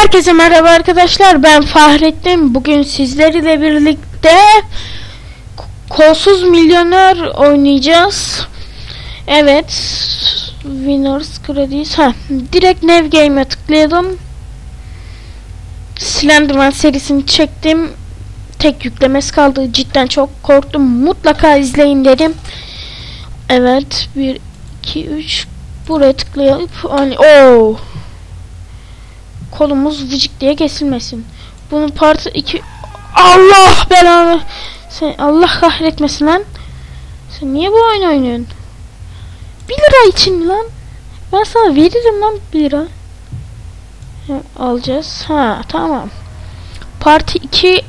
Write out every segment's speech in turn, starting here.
Herkese merhaba arkadaşlar. Ben Fahrettin. Bugün sizlerle birlikte kolsuz milyoner oynayacağız. Evet. Winners Credits. Ha, direkt Nev Game'e tıklayalım. Slenderman serisini çektim. Tek yüklemesi kaldı. Cidden çok korktum. Mutlaka izleyin dedim. Evet. 1 2 3 buraya tıklayıp hani o kolumuz vıcık diye kesilmesin. Bunun partı 2 Allah belanı. Sen Allah kahretmesin lan. Sen niye bu oyun oynuyorsun? 1 lira için lan? Ben sana veririm lan 1 lira. Alacağız. Ha tamam. Parti 2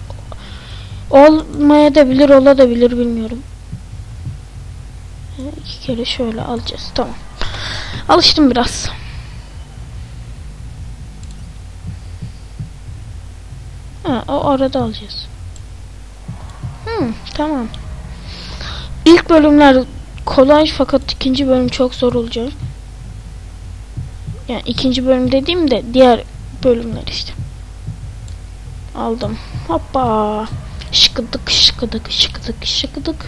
olmaya da bilir, ola da bilir bilmiyorum. Ha, iki kere şöyle alacağız. Tamam. Alıştım biraz. Ha, o arada alacağız. Hmm, tamam. İlk bölümler kolay fakat ikinci bölüm çok zor olacak. Yani ikinci bölüm dediğim de diğer bölümler işte. Aldım. Hoppa. Şıkıdık şıkıdık şıkıdık şıkıdık.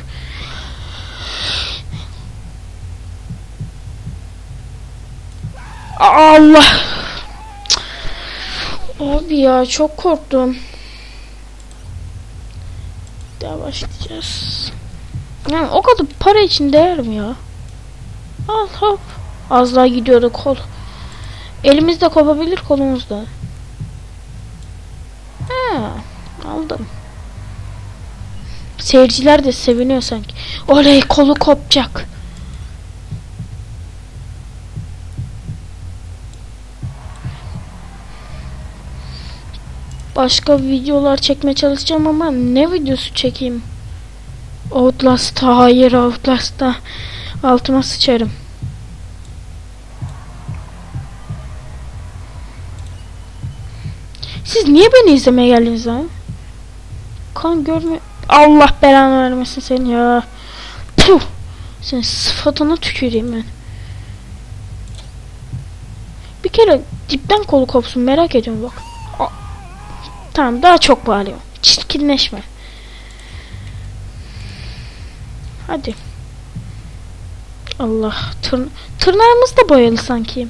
Allah. Abi ya çok korktum. Daha başlayacağız. Yani o kadar para için değer mi ya? Al hop. Az daha gidiyordu kol. Elimizde kopabilir kolumuzda. Ha, aldım. Seyirciler de seviniyor sanki. Oley kolu kopacak. Başka videolar çekmeye çalışacağım ama ne videosu çekeyim? Outlast'ta hayır Outlast'ta altıma sıçarım. Siz niye beni izlemeye geldiniz ha? Kan görme. Allah belanı vermesin seni ya. Puh. Senin sıfatına tüküreyim ben. Bir kere dipten kolu kopsun merak ediyorum bak. Tamam daha çok bağırıyorum. Çirkinleşme. Hadi. Allah. Tır tırnağımız da boyalı sanki.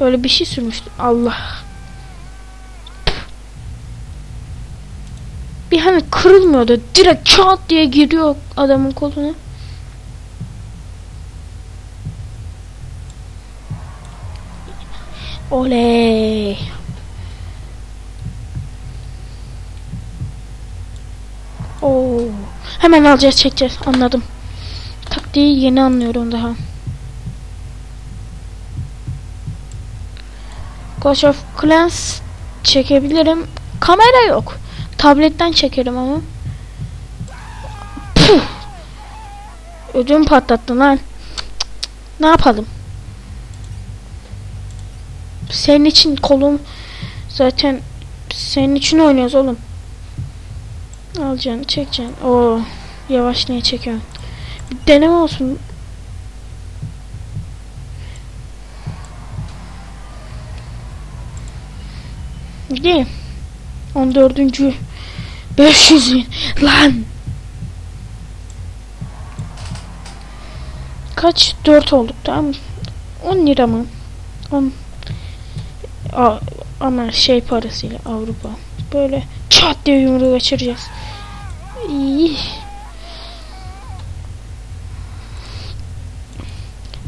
Böyle bir şey sürmüştü. Allah. Bir hani kırılmıyordu. Direkt çat diye giriyor adamın koluna. Oley. Hemen alacağız çekeceğiz. Anladım. Taktiği yeni anlıyorum daha. Clash of Clans çekebilirim. Kamera yok. Tabletten çekerim ama. Ödüm patlattın lan. Ne yapalım? Senin için kolum zaten senin için oynuyoruz oğlum. Alacaksın, çekeceksin. Oo, yavaş niye çekiyorsun? Bir deneme olsun. Gideyim. 14. 500 lan. Kaç? 4 olduk tamam mı? 10 lira mı? 10 A ama şey parasıyla Avrupa. Böyle çat diye yumruğu geçireceğiz. İyi.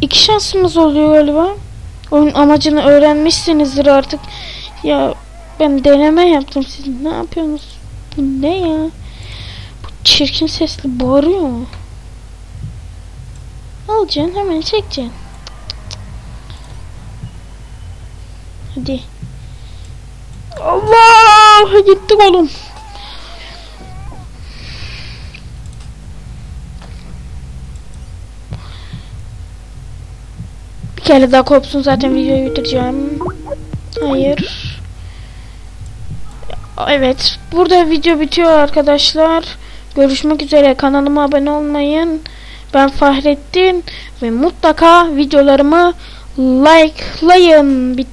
İki şansımız oluyor galiba. Oyun amacını öğrenmişsinizdir artık. Ya ben deneme yaptım. Siz ne yapıyorsunuz? Bu ne ya? Bu çirkin sesli bağırıyor mu? Alacaksın hemen çekeceksin. Hadi. Allah gittik oğlum. Bir kere daha kopsun zaten videoyu bitireceğim. Hayır. Evet. Burada video bitiyor arkadaşlar. Görüşmek üzere. Kanalıma abone olmayın. Ben Fahrettin ve mutlaka videolarımı likelayın. Bitti.